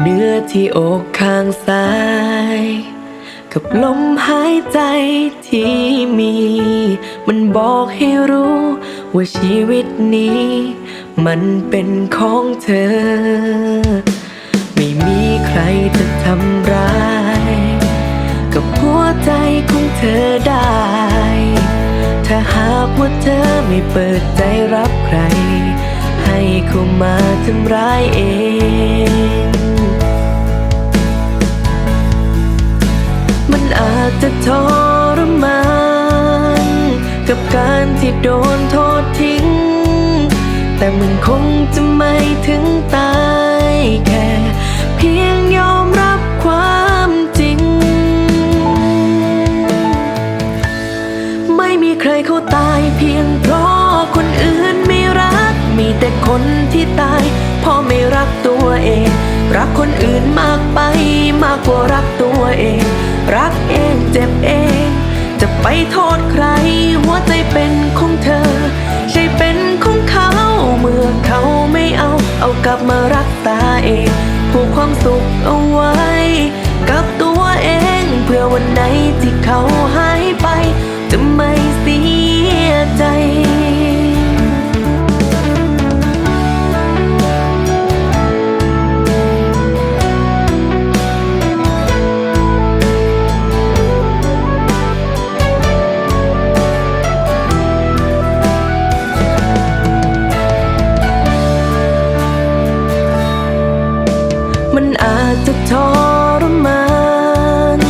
ก่อนเนื้อที่อกข้างซ้าย กับลมหายใจที่มี มันบอกให้รู้ว่าชีวิตนี้ มันเป็นของเธอ ไม่มีใครจะทำร้าย กับหัวใจของเธอได้ ถ้าหากว่าเธอไม่เปิดใจรับใคร ให้เขามาทำร้ายเอง อาจะทรมานกับการที่โดนโทษทิ้ง แต่มันคงจะไม่ถึงตายแค่เพียงยอมรับความจริง ไม่มีใครเขาตายเพียงเพราะคนอื่นไม่รัก มีแต่คนที่ตายเพราะไม่รักตัวเอง รักคนอื่นมากไปมากกว่ารักตัวเอง รักเองเจ็บเอง จะไปโทษใครหัวใจเป็นของเธอ ใช่เป็นของเขาเมื่อเขาไม่เอา เอากลับมารักษาเองผูกความสุขเอาไว้ กับตัวเองเพื่อวันไหนที่เขาหายไป จะไม่เสียใจาจจะทรมาน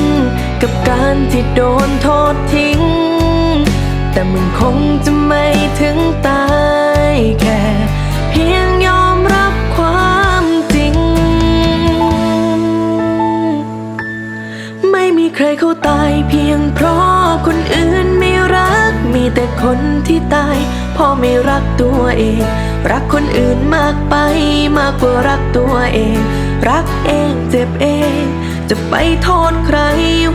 กับการที่โดนโทษทิ้ง แต่มันคงจะไม่ถึงตายแค่เพียงยอมรับความจริง ไม่มีใครเขาตายเพียงเพราะคนอื่นไม่รัก มีแต่คนที่ตายเพราะไม่รักตัวเอง รักคนอื่นมากไปมากกว่ารักตัวเอง รักเองเจ็บเอง จะไปโทษใคร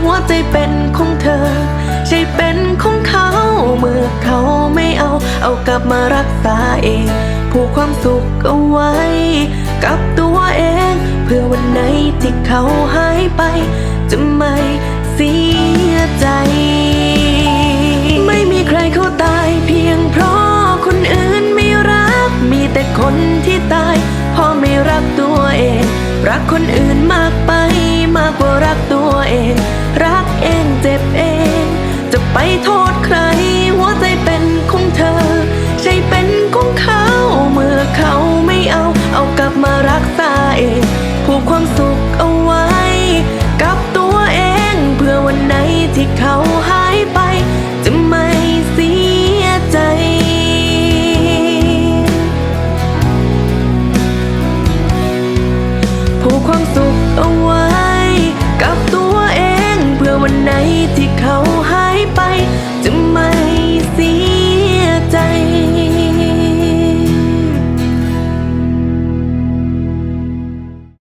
หัวใจเป็นของเธอ ใช่เป็นของเขาเมื่อเขาไม่เอา เอากลับมารักษาเอง ผูกความสุขเอาไว้ กับตัวเอง เพื่อวันไหนที่เขาหายไป จะไม่เสียใจ ไม่มีใครเขาตายเพียงเพราะคนอื่นไม่รัก มีแต่คนที่ตายเพราะไม่รักตัว รักคนอื่นมากไปมากกว่ารักตัวเอง รักเองเจ็บเอง จะไปโทษใคร